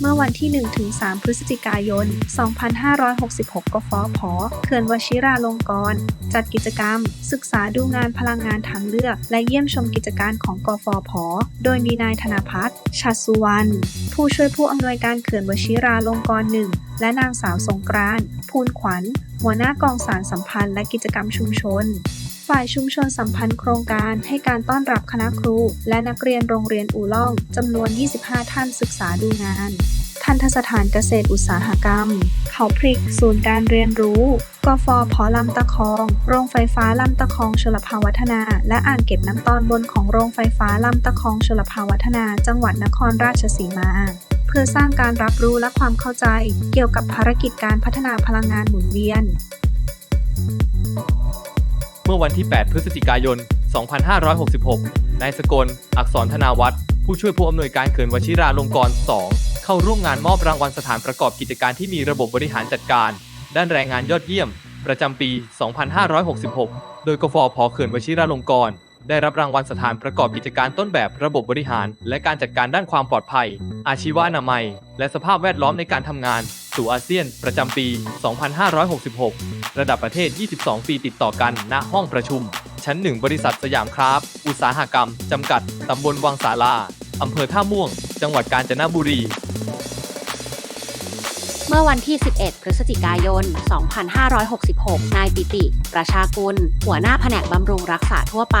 เมื่อวันที่ 1-3 พฤศจิกายน 2566 กฟผเขื่อนวชิราลงกรณ์จัดกิจกรรม ศึกษาดูงานพลังงานทางเลือก และเยี่ยมชมกิจการของกฟผโดยมีนายธนพัฒน์ชัดสุวรรณ ผู้ช่วยผู้อำนวยการเขื่อนวชิราลงกรณ์หนึ่งและนางสาวสงกรานต์ ภูลขวัญ หัวหน้ากองสารสัมพันธ์และกิจกรรมชุมชน ฝ่ายชุมชนสัมพันธ์โครงการให้การต้อนรับคณะครู และนักเรียนโรงเรียนอู่ล่องจำนวน 25 ท่านศึกษาดูงาน ทันทสถานเกษตรอุตสาหกรรม เขาพริก ศูนย์การเรียนรู้กฟผลำตะคอง โรงไฟฟ้าลำตะคองชลภาวัฒนา และอ่างเก็บน้ำตอนบนของโรงไฟฟ้าลำตะคองชลภาวัฒนา จังหวัดนครราชสีมาเพื่อสร้างการรับรู้และความเข้าใจ เกี่ยวกับภารกิจการพัฒนาพลังงานหมุนเวียน มื่อวันที่ 8 พฤศจิกายน 2566 นายสกล อักษรธนาวัฒน์ผู้ช่วยผู้อำนวยการเขื่อนวชิราลงกรณ์ 2 เข้าร่วมงานมอบรางวัลสถานประกอบกิจการที่มีระบบบริหารจัดการ ด้านแรงงานยอดเยี่ยม ประจำปี 2566 โดยกฟผเขื่อนวชิราลงกรณ์ได้รับรางวัลสถานประกอบกิจการต้นแบบระบบบริหาร และการจัดการด้านความปลอดภัย อาชีวนามัย และสภาพแวดล้อมในการทำงาน สู่อาเซียน ประจำปี 2566 ระดับประเทศ 22 ปีติดต่อกัน ณ ห้องประชุม ชั้น 1 บริษัทสยามคราฟต์อุตสาหกรรม จำกัด ตำบลวังสาลา อำเภอท่าม่วง จังหวัดกาญจนบุรี เมื่อวันที่ 11 พฤศจิกายน 2566 นายปิติ ประชากุล หัวหน้าแผนกบำรุงรักษาทั่วไป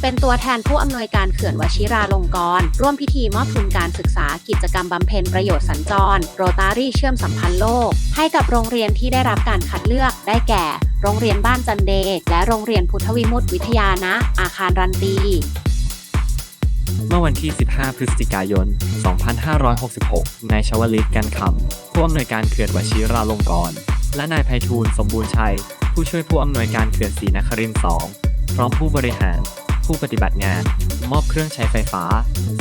เป็นตัวแทนผู้อำนวยการเขื่อนวชิราลงกรณ์ร่วมพิธีมอบทุนการศึกษากิจกรรมบำเพ็ญประโยชน์สัญจร โรตารี่เชื่อมสัมพันธ์โลก ให้กับโรงเรียนที่ได้รับการคัดเลือกได้แก่ โรงเรียนบ้านจันเด และโรงเรียนพุทธวิมุตติวิทยานะ อาคารรันตี เมื่อวันที่ 15 พฤศจิกายน 2566 นายชวลิตกันคำผู้อำนวยการเขื่อนวชิราลงกรณ์และนายไพฑูรย์สมบูรณ์ชัย ผู้ช่วยผู้อำนวยการเขื่อนศรีนครินทร์2พร้อมผู้บริหาร ผู้ปฏิบัติงาน มอบเครื่องใช้ไฟฟ้า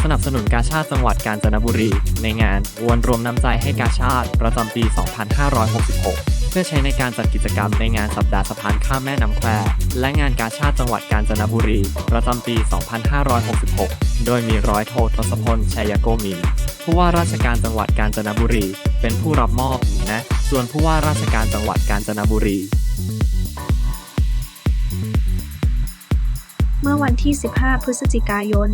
สนับสนุนกาชาติจังหวัดกาญจนบุรี ในงานวันรวมน้ำใจให้กาชาติประจำปี 2566 พื่อใช้ในการจัดกิจกรรมในงานสัปดาห์สะพานข้ามแม่น้ำแควและงานกาชาติจังหวัดกาญจนบุรี ประจำปี 2566 โดยมีร้อยโททศพลชัยโกมินผู้ว่าราชการจังหวัดกาญจนบุรี เป็นผู้รับมอบนะ ส่วนผู้ว่าราชการจังหวัดกาญจนบุรีเมื่อวันที่ 15 พฤศจิกายน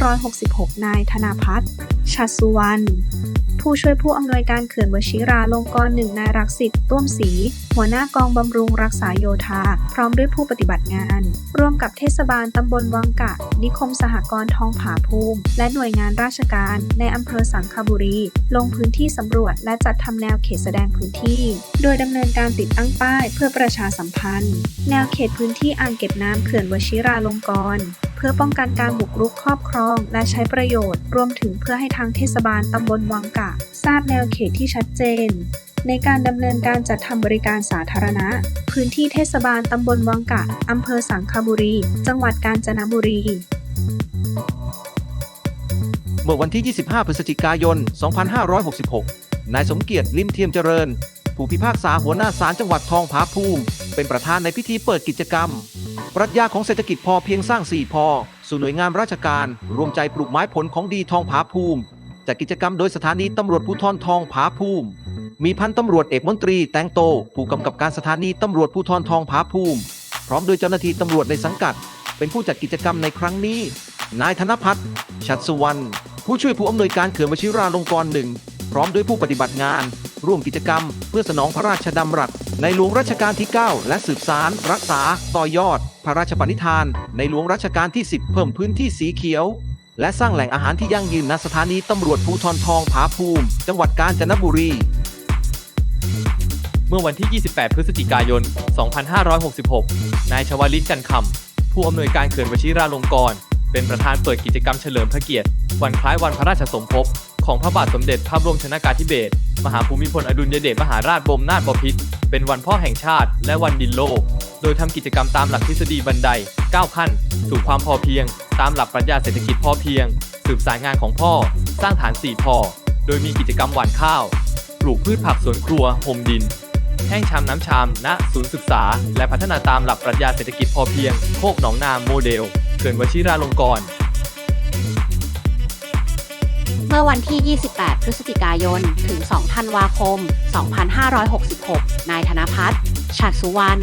2566 นายธนาพัฒน์ชัสุวรรณผู้ช่วยผู้อำนวยการเขื่อนวชิราลงกรณ์หนึ่งนายรักสิทธิ์ต้วมศรีหัวหน้ากองบำรุงรักษาโยธา พร้อมด้วยผู้ปฏิบัติงาน ร่วมกับเทศบาลตำบลวังกะ นิคมสหกรณ์ทองผาภูมิ และหน่วยงานราชการในอำเภอสังขบุรี ลงพื้นที่สำรวจและจัดทำแนวเขตแสดงพื้นที่ โดยดำเนินการติดตั้งป้ายเพื่อประชาสัมพันธ์ แนวเขตพื้นที่อ่างเก็บน้ำเขื่อนวชิราลงกรณ์ พื่อป้องกันการบุกรุกครอบครอง และใช้ประโยชน์ รวมถึงเพื่อให้ทางเทศบาลตำบลวังกะ ทราบแนวเขตที่ชัดเจน ในการดำเนินการจัดทำบริการสาธารณะ พื้นที่เทศบาลตำบลวังกะอำเภอสังขบุรี จังหวัดกาญจนบุรี เมื่อวันที่ 25 พฤศจิกายน 2566 นายสมเกียรติลิมเทียมเจริญ ผู้พิพากษาหัวหน้าศาลจังหวัดทองผาภูมิ เป็นประธานในพิธีเปิดกิจกรรม ปรัชญาของเศรษฐกิจพอเพียงสร้าง4พอสู่หน่วยงานราชการ รวมใจปลูกไม้ผลของดีทองผาภูมิจัดกิจกรรมโดยสถานีตำรวจภูธรทองผาภูมิ มีพันตำรวจเอกมนตรีแตงโต ผู้กำกับการสถานีตำรวจภูธรทองผาภูมิ พร้อมโดยเจ้าหน้าที่ตำรวจในสังกัด เป็นผู้จัดกิจกรรมในครั้งนี้ นายธนพัฒน์ชัดสุวรรณผู้ช่วยผู้อำนวยการเขื่อนวชิราลงกรณ์หนึ่งพร้อมด้วยผู้ปฏิบัติงาน ร่วมกิจกรรม เพื่อสนองพระราชดำรัส ในหลวงรัชกาลที่ 9 และสืบสารรักษาต่อยอด พระราชปณิธาน ในหลวงรัชกาลที่ 10 เพิ่มพื้นที่สีเขียว และสร้างแหล่งอาหารที่ยั่งยืนณสถานีตำรวจภูธรทองผาภูมิ จังหวัดกาญจนบุรี เมื่อวันที่ 28 พฤศจิกายน 2566 นายชวลิตกันคำผู้อำนวยการเขื่อนวชิราลงกรณ์เป็นประธานเปิดกิจกรรมเฉลิมพระเกียรติ วันคล้ายวันพระราชสมภพ ของพระบาทสมเด็จพระบรมชนากาธิเบศรมหาภูมิพลอดุลยเดชมหาราชบรมนาถบพิตรเป็นวันพ่อแห่งชาติ และวันดินโลก โดยทำกิจกรรมตามหลักทฤษฎีบันได 9 ขั้น สู่ความพอเพียง ตามหลักปรัชญาเศรษฐกิจพอเพียง สืบสายงานของพ่อ สร้างฐาน4พอ โดยมีกิจกรรมหว่านข้าว ปลูกพืชผักสวนครัวห่มดิน แห้งชามน้ำชาม ณ ศูนย์ศึกษา และพัฒนาตามหลักปรัชญาเศรษฐกิจพอเพียง โคกหนองนาโมเดล เขื่อนวชิราลงกรณ์ เมื่อวันที่ 28 พฤศจิกายน ถึง 2 ธันวาคม 2566 นายธนพัฒน์ฉัตรสุวรรณ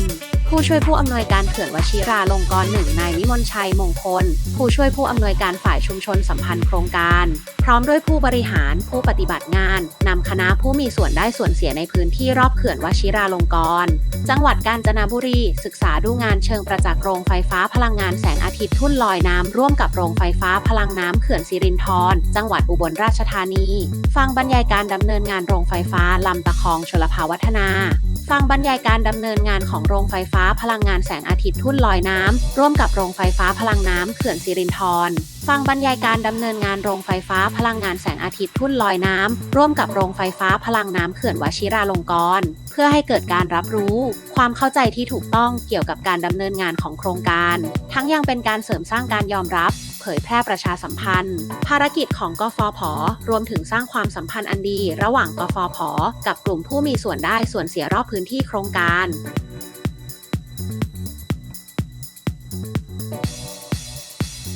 ผู้ช่วยผู้อำนวยการเขื่อนวชิราลงกรณ์หนึ่งนายวิมลชัยมงคล ผู้ช่วยผู้อำนวยการฝ่ายชุมชนสัมพันธ์โครงการ พร้อมด้วยผู้บริหารผู้ปฏิบัติงานนำคณะผู้มีส่วนได้ส่วนเสียในพื้นที่รอบเขื่อนวชิราลงกรณ์จังหวัดกาญจนบุรี ศึกษาดูงานเชิงประจักษ์โรงไฟฟ้าพลังงานแสงอาทิตย์ทุ่นลอยน้ำร่วมกับโรงไฟฟ้าพลังน้ำเขื่อนสิรินธรจังหวัดอุบลราชธานี ฟังบรรยายการดำเนินงานโรงไฟฟ้าลำตะคองชลภาวัฒนา ฟังบรรยายการดำเนินงานของโรงไฟฟ้าพลังงานแสงอาทิตย์ทุ่นลอยน้ำร่วมกับโรงไฟฟ้าพลังน้ำเขื่อนสิรินธรฟังบรรยายการดำเนินงานโรงไฟฟ้าพลังงานแสงอาทิตย์ทุ่นลอยน้ำร่วมกับโรงไฟฟ้าพลังน้ำเขื่อนวชิราลงกรณ์เพื่อให้เกิดการรับรู้ ความเข้าใจที่ถูกต้องเกี่ยวกับการดำเนินงานของโครงการ ทั้งยังเป็นการเสริมสร้างการยอมรับ ยแพร่ประชาสัมพันธ์ ภารกิจของกฟผ รวมถึงสร้างความสัมพันธ์อันดี ระหว่างกฟผ กับกลุ่มผู้มีส่วนได้ส่วนเสียรอบพื้นที่โครงการ